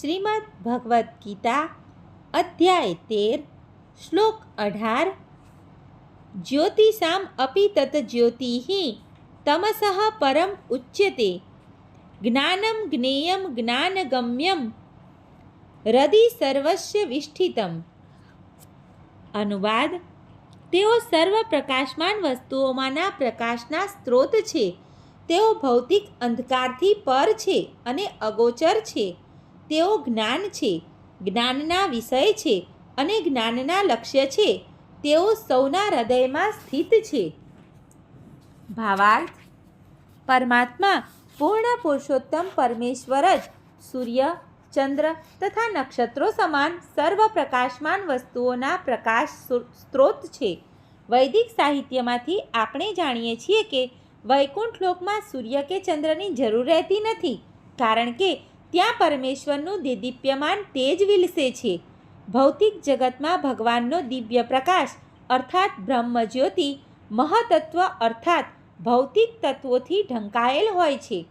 શ્રીમદ ભગવદ્ ગીતા, અધ્યાય તેર, શ્લોક અઢાર, જ્યોતિષામ અપી તત જ્યોતિહી તમસઃ પરમ ઉચ્યતે, જ્ઞાનમ જ્ઞેયમ જ્ઞાનગમ્યમ હૃદિ સર્વસ્ય વિષ્ઠિતમ. અનુવાદ, તેઓ સર્વ પ્રકાશમાન વસ્તુઓમાંના પ્રકાશના સ્ત્રોત છે. તેઓ ભૌતિક અંધકારથી પર છે અને અગોચર છે. તેઓ જ્ઞાન છે, જ્ઞાનના વિષય છે અને જ્ઞાનના લક્ષ્ય છે. તેઓ સૌના હૃદયમાં સ્થિત છે. ભાવાર્થ, પરમાત્મા પૂર્ણ પુરુષોત્તમ પરમેશ્વર જ સૂર્ય, ચંદ્ર તથા નક્ષત્રો સમાન સર્વ પ્રકાશમાન વસ્તુઓના પ્રકાશ સ્ત્રોત છે. વૈદિક સાહિત્યમાંથી આપણે જાણીએ છીએ કે વૈકુંઠ લોકમાં સૂર્ય કે ચંદ્રની જરૂર રહેતી નથી, કારણ કે ત્યાં પરમેશ્વરનું દેદીપ્યમાન તેજ વિલસે છે. ભૌતિક જગતમાં ભગવાનનો દિવ્ય પ્રકાશ, અર્થાત બ્રહ્મજ્યોતિ, મહતત્વ અર્થાત ભૌતિક તત્વોથી ઢંકાયેલ હોય છે.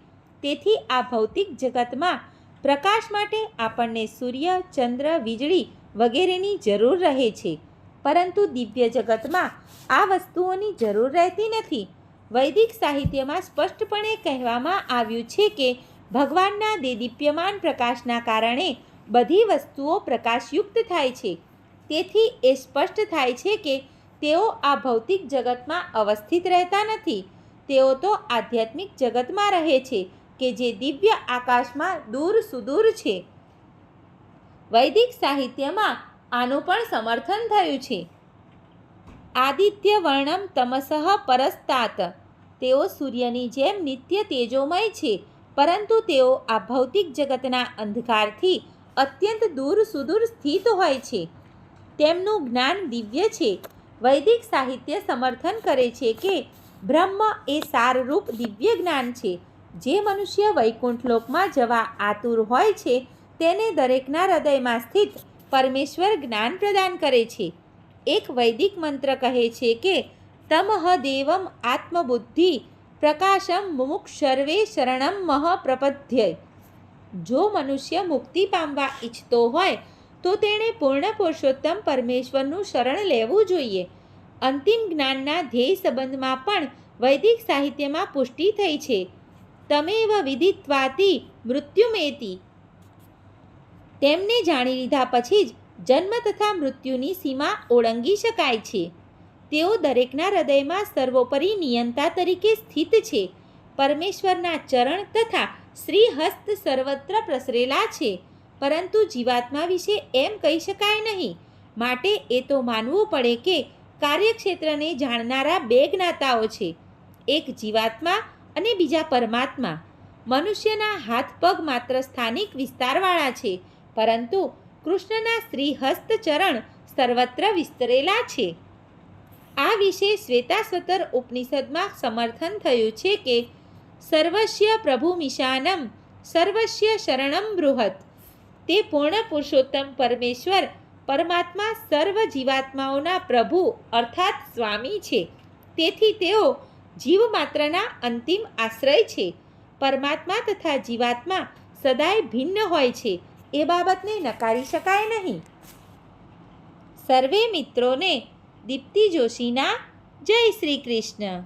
તેથી આ ભૌતિક જગતમાં પ્રકાશ માટે આપણને સૂર્ય, ચંદ્ર, વીજળી વગેરેની જરૂર રહે છે. પરંતુ દિવ્ય જગતમાં આ વસ્તુઓની જરૂર રહેતી નથી. વૈદિક સાહિત્યમાં સ્પષ્ટપણે કહેવામાં આવ્યું છે કે ભગવાનના દેદીપ્યમાન પ્રકાશના કારણે બધી વસ્તુઓ પ્રકાશયુક્ત થાય છે. તેથી એ સ્પષ્ટ થાય છે કે તેઓ આ ભૌતિક જગતમાં અવસ્થિત રહેતા નથી. તેઓ તો આધ્યાત્મિક જગતમાં રહે છે કે જે દિવ્ય આકાશમાં દૂર સુદૂર છે. વૈદિક સાહિત્યમાં આનું પણ સમર્થન થયું છે. આદિત્ય વર્ણમ તમસઃ પરસ્તાત. તેઓ સૂર્યની જેમ નિત્ય તેજોમય છે. પરંતુ તેઓ આ ભૌતિક જગતના અંધકારથી અત્યંત દૂર સુદૂર સ્થિત હોય છે. તેમનું જ્ઞાન દિવ્ય છે. વૈદિક સાહિત્ય સમર્થન કરે છે કે બ્રહ્મ એ સારરૂપ દિવ્ય જ્ઞાન છે. જે મનુષ્ય વૈકુંઠ લોકમાં જવા આતુર હોય છે, તેને દરેકના હૃદયમાં સ્થિત પરમેશ્વર જ્ઞાન પ્રદાન કરે છે. એક વૈદિક મંત્ર કહે છે કે તમહ દેવમ આત્મબુદ્ધિ પ્રકાશમ મુમુક્ષ સર્વે શરણમ મહ પ્રપદ્ય જો મનુષ્ય મુક્તિ પામવા ઈચ્છતો હોય, તો તેણે પૂર્ણ પુરુષોત્તમ પરમેશ્વરનું શરણ લેવું જોઈએ. અંતિમ જ્ઞાનના ધ્યેય સંબંધમાં પણ વૈદિક સાહિત્યમાં પુષ્ટિ થઈ છે. તમેવ વિદિત્વાથી મૃત્યુમેતી. તેમને જાણી લીધા પછી જ જન્મ તથા મૃત્યુની સીમા ઓળંગી શકાય છે. તેઓ દરેકના હૃદયમાં સર્વોપરી નિયંતા તરીકે સ્થિત છે. પરમેશ્વરના ચરણ તથા શ્રીહસ્ત સર્વત્ર પ્રસરેલા છે. પરંતુ જીવાત્મા વિશે એમ કહી શકાય નહીં. માટે એ તો માનવું પડે કે કાર્યક્ષેત્રને જાણનારા બે જ્ઞાતાઓ છે. એક જીવાત્મા અને બીજા પરમાત્મા. મનુષ્યના હાથ પગ માત્ર સ્થાનિક વિસ્તારવાળા છે, પરંતુ કૃષ્ણના શ્રીહસ્ત ચરણ સર્વત્ર વિસ્તરેલા છે. આ વિશે શ્વેતાસ્વતર ઉપનિષદમાં સમર્થન થયું છે કે સર્વસ્ય પ્રભુમિશાનમ સર્વસ્ય શરણમ બૃહત. તે પૂર્ણ પુરુષોત્તમ પરમેશ્વર, પરમાત્મા સર્વ જીવાત્માઓના પ્રભુ અર્થાત સ્વામી છે. તેથી તેઓ જીવ માત્રના અંતિમ આશ્રય છે. પરમાત્મા તથા જીવાત્મા સદાય ભિન્ન હોય છે. એ બાબતને નકારી શકાય નહીં. સર્વે મિત્રોને દીપ્તિ જોશીના જય શ્રી કૃષ્ણ.